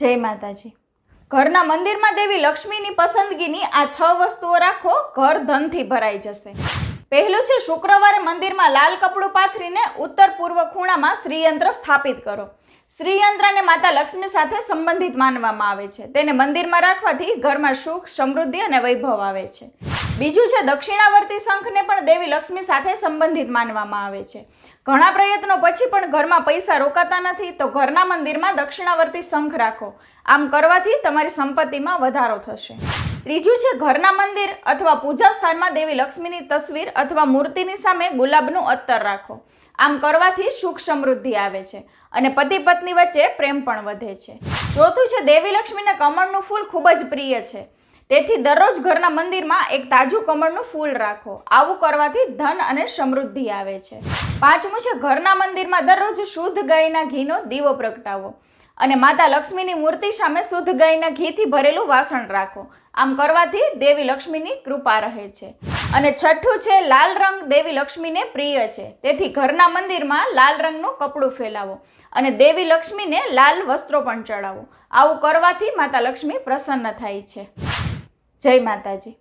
જય માતાજી. ઘરના મંદિરમાં દેવી લક્ષ્મીની પસંદગીની આ છ વસ્તુઓ રાખો, ઘર ધનથી ભરાઈ જશે. પહેલું છે, શુક્રવારે મંદિરમાં લાલ કપડું પાથરીને ઉત્તર પૂર્વ ખૂણામાં શ્રીયંત્ર સ્થાપિત કરો. શ્રીયંત્રને માતા લક્ષ્મી સાથે સંબંધિત માનવામાં આવે છે. તેને મંદિરમાં રાખવાથી ઘરમાં સુખ, સમૃદ્ધિ અને વૈભવ આવે છે. બીજું છે, દક્ષિણાવર્તી શંખને પણ દેવી લક્ષ્મી સાથે સંબંધિત માનવામાં આવે છે. ઘણા પ્રયત્નો પછી પણ ઘરમાં પૈસા રોકાતા નથી, તો ઘરના મંદિરમાં દક્ષિણાવર્તી શંખ રાખો. આમ કરવાથી તમારી સંપત્તિમાં વધારો થશે. ત્રીજું છે, ઘરના મંદિર અથવા પૂજા સ્થાનમાં દેવી લક્ષ્મીની તસવીર અથવા મૂર્તિની સામે ગુલાબનું અત્તર રાખો. આમ કરવાથી સુખ સમૃદ્ધિ આવે છે અને પતિ પત્ની વચ્ચે પ્રેમ પણ વધે છે. ચોથું છે, દેવી લક્ષ્મીને કમળનું ફૂલ ખૂબ જ પ્રિય છે. તેથી દરરોજ ઘરના મંદિરમાં એક તાજું કમળનું ફૂલ રાખો. આવું કરવાથી ધન અને સમૃદ્ધિ આવે છે. પાંચમું છે, ઘરના મંદિરમાં દરરોજ શુદ્ધ ગાયના ઘીનો દીવો પ્રગટાવો અને માતા લક્ષ્મીની મૂર્તિ સામે શુદ્ધ ગાયના ઘીથી ભરેલું વાસણ રાખો. આમ કરવાથી દેવી લક્ષ્મીની કૃપા રહે છે. અને છઠ્ઠું છે, લાલ રંગ દેવી લક્ષ્મીને પ્રિય છે. તેથી ઘરના મંદિરમાં લાલ રંગનું કપડું ફેલાવો અને દેવી લક્ષ્મીને લાલ વસ્ત્રો પણ ચડાવો. આવું કરવાથી માતા લક્ષ્મી પ્રસન્ન થાય છે. જય માતાજી.